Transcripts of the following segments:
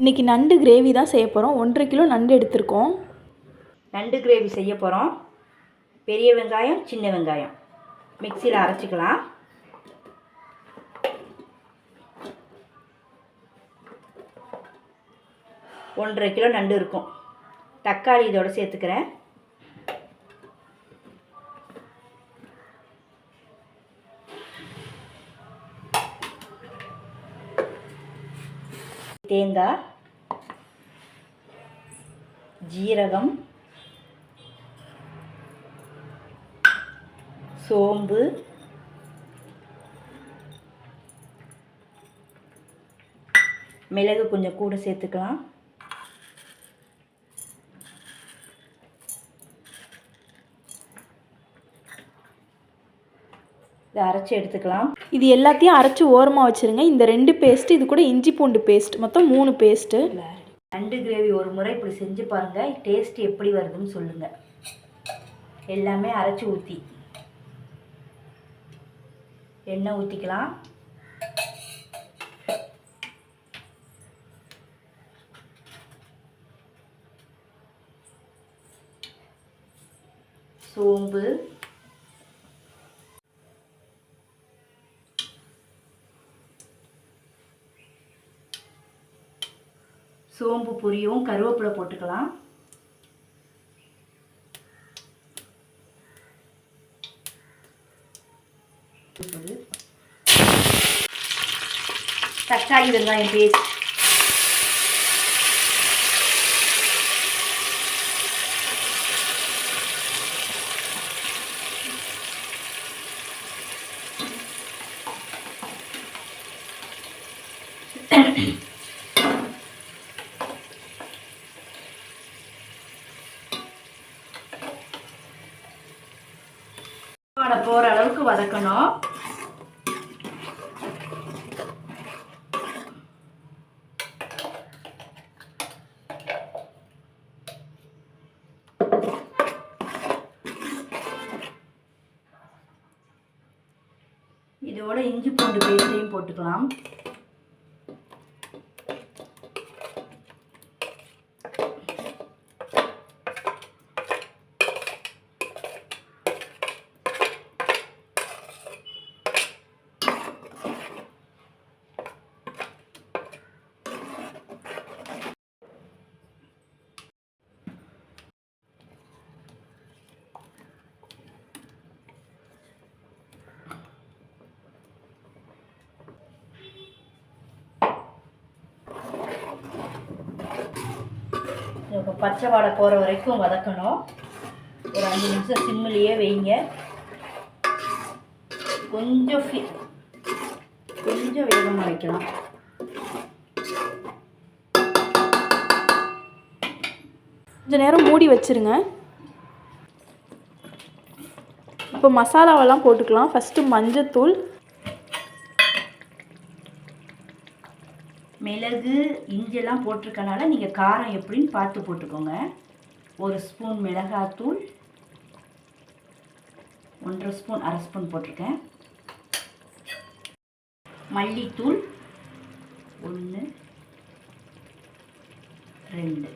இன்றைக்கி நண்டு கிரேவி தான் செய்ய போகிறோம் ஒன்றரை கிலோ நண்டு எடுத்திருக்கோம். நண்டு கிரேவி செய்ய போகிறோம் பெரிய வெங்காயம் சின்ன வெங்காயம். மிக்சியில் அரைச்சிக்கலாம். ஒன்றரை கிலோ நண்டு இருக்கும். தக்காளி இதோடு சேர்த்துக்கிறேன். தேங்காய் ஜீரகம் சோம்பு மிளகு கொஞ்சம் கூட சேர்த்துக்கலாம். இதை அரைச்சி எடுத்துக்கலாம். இது எல்லாத்தையும் அரைச்சி ஓரமாக வச்சுருங்க. இந்த ரெண்டு பேஸ்ட்டு இது கூட இஞ்சி பூண்டு பேஸ்ட் மொத்தம் மூணு பேஸ்ட்டு நண்டு கிரேவி ஒரு முறை இப்படி செஞ்சு பாருங்கள் டேஸ்ட் எப்படி வருதுன்னு சொல்லுங்கள் எல்லாமே அரைச்சி ஊற்றி எண்ணெய் ஊற்றிக்கலாம் சோம்பு. சோம்பு பொரியும் கருவேப்பிலை போட்டுக்கலாம். தக்காளி வெங்காயம் பேஸ்ட் போகிற அளவுக்கு வதக்கணும். இதோட இஞ்சி பூண்டு பேஸ்டையும் போட்டுக்கலாம். இப்போ பச்சை வாடை போகிற வரைக்கும் வதக்கணும். ஒரு அஞ்சு நிமிஷம் சிம்மிலேயே வைங்க. கொஞ்சம் கொஞ்சம் வேகமாக வைக்கலாம். கொஞ்சம் நேரம் மூடி வச்சுருங்க. இப்போ மசாலாவெல்லாம் போட்டுக்கலாம். ஃபஸ்ட்டு மஞ்சத்தூள் மிளகு இஞ்செல்லாம் போட்டிருக்கனால நீங்கள் காரம் எப்படின்னு பார்த்து போட்டுக்கோங்க. ஒரு ஸ்பூன் மிளகாத்தூள் ஒன்றரை ஸ்பூன் அரை ஸ்பூன் போட்டிருக்கேன். மல்லித்தூள் ஒன்று ரெண்டு.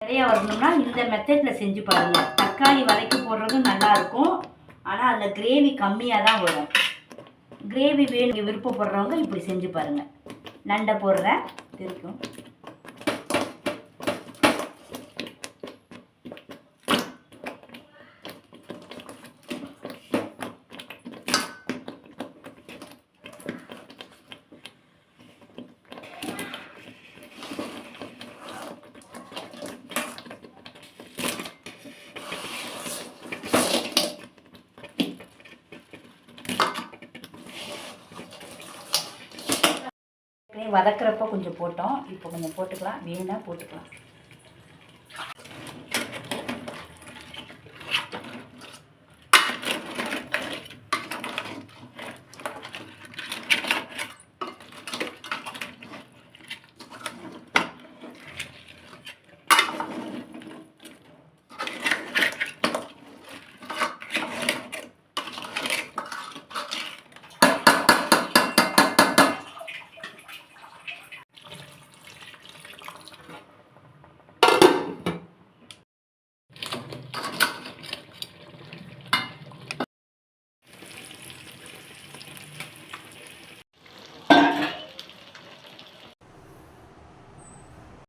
நிறையா வரணும்னா இந்த மெத்தடில் செஞ்சு பாருங்கள் தக்காளி வதக்கி போடுறதும் நல்லாயிருக்கும். ஆனால் அதில் கிரேவி கம்மியாக தான் வரும். கிரேவி வேணும் விருப்பப்படுறவங்க இப்படி செஞ்சு பாருங்கள் நண்டை போடுறேன். தெரிக்கும் வதக்கிறப்போ கொஞ்சம் போட்டோம். இப்போ கொஞ்சம் போட்டுக்கலாம். வேணால் போட்டுக்கலாம்.